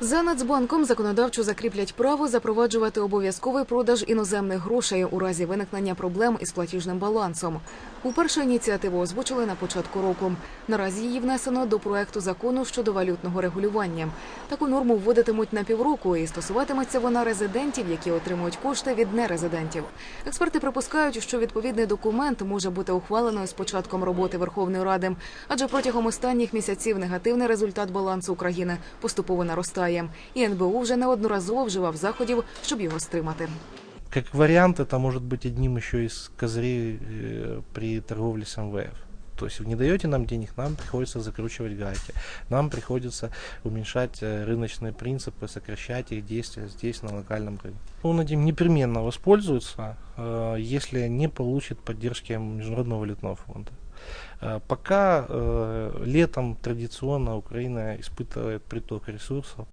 За Нацбанком законодавчо закріплять право запроваджувати обов'язковий продаж іноземних грошей у разі виникнення проблем із платіжним балансом. Уперше ініціативу озвучили на початку року. Наразі її внесено до проекту закону щодо валютного регулювання. Таку норму вводитимуть на півроку, і стосуватиметься вона резидентів, які отримують кошти від нерезидентів. Експерти припускають, що відповідний документ може бути ухваленою з початком роботи Верховної Ради, адже протягом останніх місяців негативний результат балансу України поступово наростає. І НБУ вже неодноразово вживав заходів, щоб його стримати. Как вариант, это может быть одним еще из козырей э, при торговле с МВФ. То есть не даете нам денег, нам приходится закручивать гайки. Нам приходится уменьшать рыночные принципы, сокращать их действия здесь, на локальном рынке. Он этим непременно воспользуется, э, если не получит поддержки Международного валютного фонда. Э, Пока э, летом традиционно Украина испытывает приток ресурсов.